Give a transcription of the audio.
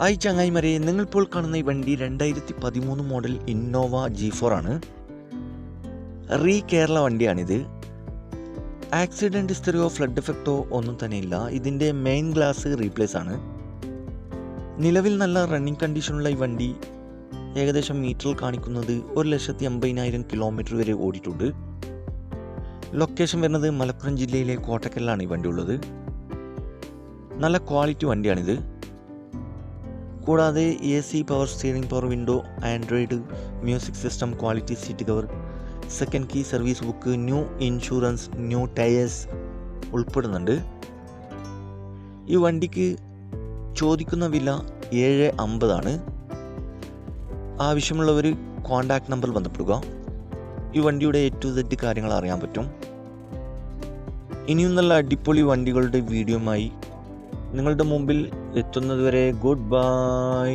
Hi ചങ്ങായിമാരെ നിങ്ങളിപ്പോൾ കാണുന്ന ഈ വണ്ടി രണ്ടായിരത്തി പതിമൂന്ന് മോഡൽ ഇന്നോവ ജി ഫോർ ആണ്. റീ കേരള വണ്ടിയാണിത്. ആക്സിഡന്റ് ഹിസ്റ്ററിയോ ഫ്ലഡ് എഫക്റ്റോ ഒന്നും തന്നെ ഇല്ല ഇതിന്റെ മെയിൻ ഗ്ലാസ് റീപ്ലേസ് ആണ്. നിലവിൽ നല്ല റണ്ണിങ് കണ്ടീഷനുള്ള ഈ വണ്ടി ഏകദേശം മീറ്ററിൽ കാണിക്കുന്നത് ഒരു ലക്ഷത്തി അമ്പതിനായിരം കിലോമീറ്റർ വരെ ഓടിയിട്ടുണ്ട്. ലൊക്കേഷൻ വരുന്നത് മലപ്പുറം ജില്ലയിലെ കോട്ടക്കലിലാണ് ഈ വണ്ടി ഉള്ളത്. നല്ല ക്വാളിറ്റി വണ്ടിയാണിത്. കൂടാതെ A C power steering power window Android music system quality seat cover second key service book new insurance new tyres ഉൾപ്പെടുന്നുണ്ട്. ഈ വണ്ടിക്ക് ചോദിക്കുന്ന വില ഏഴ് അമ്പതാണ്. ആവശ്യമുള്ളവർ കോൺടാക്ട് നമ്പർ ബന്ധപ്പെടുക. ഈ വണ്ടിയുടെ എ ടു സെഡ് കാര്യങ്ങൾ അറിയാൻ പറ്റും. ഇനിയും നല്ല അടിപൊളി വണ്ടികളുടെ വീഡിയോയുമായി നിങ്ങളുടെ മുമ്പിൽ എത്തുന്നതുവരെ ഗുഡ് ബൈ.